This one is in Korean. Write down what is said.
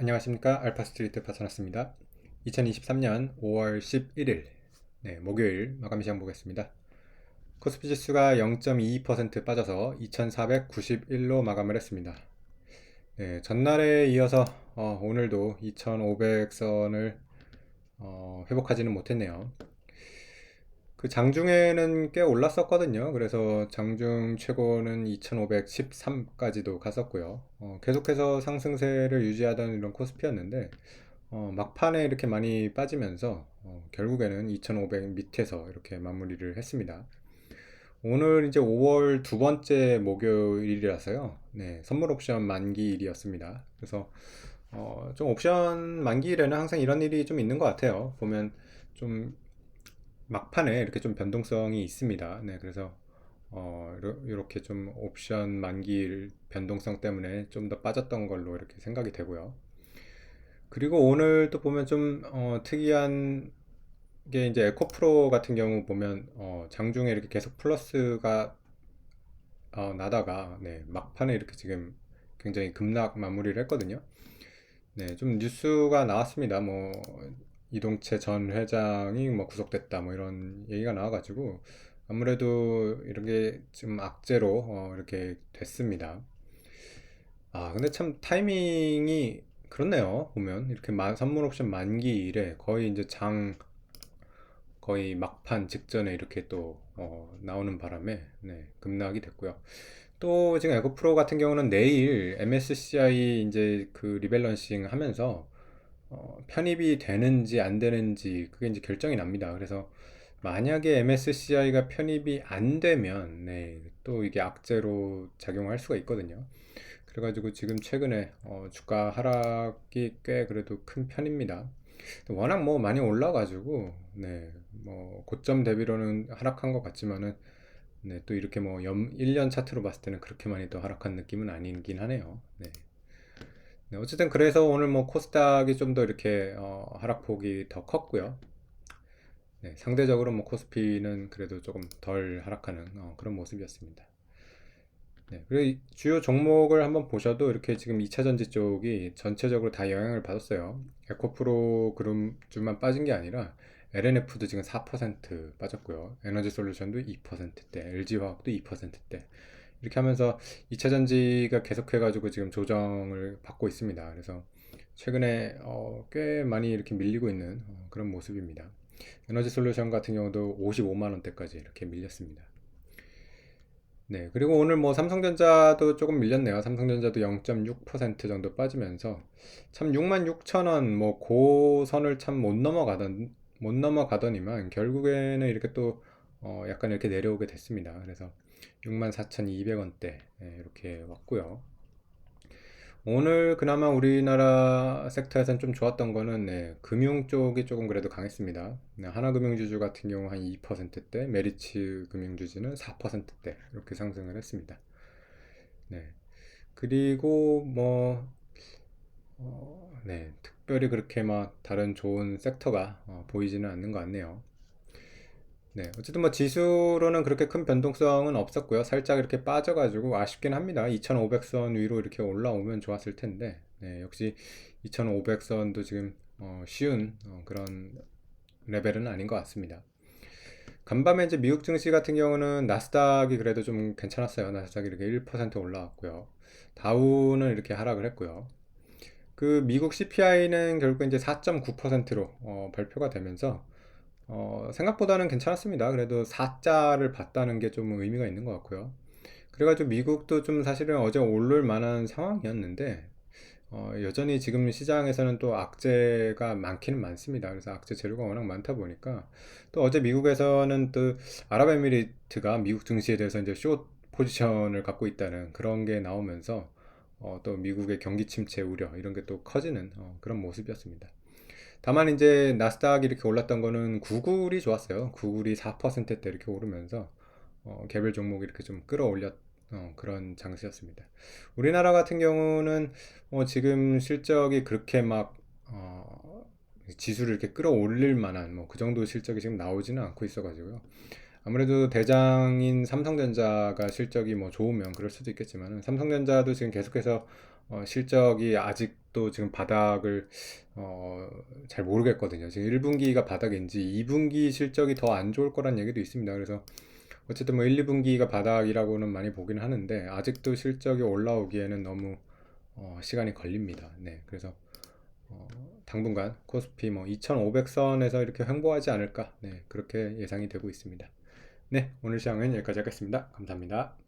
안녕하십니까. 알파스트리트 파트너스입니다. 2023년 5월 11일 네, 목요일 마감 시장 보겠습니다. 코스피 지수가 0.22% 빠져서 2491로 마감을 했습니다. 네, 전날에 이어서 어, 오늘도 2500선을 어, 회복하지는 못했네요 그 장중에는 꽤 올랐었거든요. 그래서 장중 최고는 2513까지도 갔었고요. 어, 계속해서 상승세를 유지하던 이런 코스피였는데 어, 막판에 이렇게 많이 빠지면서 어, 결국에는 2500 밑에서 이렇게 마무리를 했습니다. 오늘 이제 5월 두 번째 목요일이라서요. 네, 선물 옵션 만기일이었습니다. 그래서 어, 좀 옵션 만기일에는 항상 이런 일이 좀 있는 것 같아요. 보면 좀 막판에 이렇게 좀 변동성이 있습니다. 네, 그래서 어, 이렇게 좀 옵션 만기일 변동성 때문에 좀 더 빠졌던 걸로 이렇게 생각이 되고요. 그리고 오늘 또 보면 좀 어, 특이한 게 이제 에코프로 같은 경우 보면 어, 장중에 이렇게 계속 플러스가 어, 나다가 네, 막판에 이렇게 지금 굉장히 급락 마무리를 했거든요. 네, 좀 뉴스가 나왔습니다. 뭐 이동채 전 회장이 뭐 구속됐다 뭐 이런 얘기가 나와가지고 아무래도 이런 게좀 악재로 어 이렇게 됐습니다. 아 근데 참 타이밍이 그렇네요. 보면 이렇게 선물 옵션 만기일에 거의 이제 장 거의 막판 직전에 이렇게 또 어, 나오는 바람에 네, 급락이 됐고요. 또 지금 에코프로 같은 경우는 내일 MSCI 이제 그 리밸런싱 하면서 어, 편입이 되는지 안 되는지 그게 이제 결정이 납니다. 그래서 만약에 MSCI가 편입이 안 되면 네, 또 이게 악재로 작용할 수가 있거든요. 그래가지고 지금 최근에 어, 주가 하락이 꽤 그래도 큰 편입니다. 워낙 뭐 많이 올라가지고 네, 뭐 고점 대비로는 하락한 것 같지만은 네, 또 이렇게 뭐 1년 차트로 봤을 때는 그렇게 많이 또 하락한 느낌은 아니긴 하네요. 네. 네, 어쨌든 그래서 오늘 뭐 코스닥이 좀 더 이렇게 어, 하락폭이 더 컸고요. 네, 상대적으로 뭐 코스피는 그래도 조금 덜 하락하는 어, 그런 모습이었습니다. 네, 그리고 주요 종목을 한번 보셔도 이렇게 지금 2차 전지 쪽이 전체적으로 다 영향을 받았어요. 에코프로 그룹주만 빠진 게 아니라 LNF도 지금 4% 빠졌고요. 에너지 솔루션도 2%대, LG화학도 2%대. 이렇게 하면서 2차 전지가 계속해가지고 지금 조정을 받고 있습니다. 그래서 최근에 어, 꽤 많이 이렇게 밀리고 있는 어, 그런 모습입니다. 에너지 솔루션 같은 경우도 55만 원대까지 이렇게 밀렸습니다. 네, 그리고 오늘 뭐 삼성전자도 조금 밀렸네요. 삼성전자도 0.6% 정도 빠지면서 참 6만 6천 원, 뭐 고선을 참 못 넘어가던 못 넘어가더니만 결국에는 이렇게 또 어, 약간 이렇게 내려오게 됐습니다. 그래서 64,200원대 예, 이렇게 왔고요. 오늘 그나마 우리나라 섹터에서는 좀 좋았던 거는 네, 금융 쪽이 조금 그래도 강했습니다. 네, 하나금융주주 같은 경우 한 2%대, 메리츠 금융주주는 4%대 이렇게 상승을 했습니다. 네. 그리고 뭐 어, 네, 특별히 그렇게 막 다른 좋은 섹터가 어, 보이지는 않는 것 같네요. 네, 어쨌든 뭐 지수로는 그렇게 큰 변동성은 없었고요. 살짝 이렇게 빠져가지고 아쉽긴 합니다. 2500선 위로 이렇게 올라오면 좋았을 텐데, 네, 역시 2500선도 지금 어, 쉬운 어, 그런 레벨은 아닌 것 같습니다. 간밤에 이제 미국 증시 같은 경우는 나스닥이 그래도 좀 괜찮았어요. 나스닥이 이렇게 1% 올라왔고요. 다우는 이렇게 하락을 했고요. 그 미국 CPI는 결국 이제 4.9%로 어, 발표가 되면서 어, 생각보다는 괜찮았습니다. 그래도 4자를 봤다는 게 좀 의미가 있는 것 같고요. 그래가지고 미국도 좀 사실은 어제 오를 만한 상황이었는데 어, 여전히 지금 시장에서는 또 악재가 많기는 많습니다. 그래서 악재 재료가 워낙 많다 보니까 또 어제 미국에서는 또 아랍에미리트가 미국 증시에 대해서 이제 숏 포지션을 갖고 있다는 그런 게 나오면서 어, 또 미국의 경기 침체 우려 이런 게 또 커지는 어, 그런 모습이었습니다. 다만 이제 나스닥이 이렇게 올랐던 거는 구글이 좋았어요. 구글이 4%대 이렇게 오르면서 어, 개별 종목이 이렇게 좀 끌어올렸 어, 그런 장세였습니다. 우리나라 같은 경우는 어, 지금 실적이 그렇게 막 어, 지수를 이렇게 끌어올릴 만한 뭐 그 정도 실적이 지금 나오지는 않고 있어가지고요. 아무래도 대장인 삼성전자가 실적이 뭐 좋으면 그럴 수도 있겠지만 삼성전자도 지금 계속해서 어, 실적이 아직 도 아직도 지금 바닥을 어, 잘 모르겠거든요. 지금 1분기가 바닥인지 2분기 실적이 더 안 좋을 거란 얘기도 있습니다. 그래서 어쨌든 뭐 1, 2분기가 바닥이라고는 많이 보긴 하는데 아직도 실적이 올라오기에는 너무 어, 시간이 걸립니다. 네, 그래서 어, 당분간 코스피 뭐 2,500선에서 이렇게 횡보하지 않을까, 네, 그렇게 예상이 되고 있습니다. 네, 오늘 시황은 여기까지 하겠습니다. 감사합니다.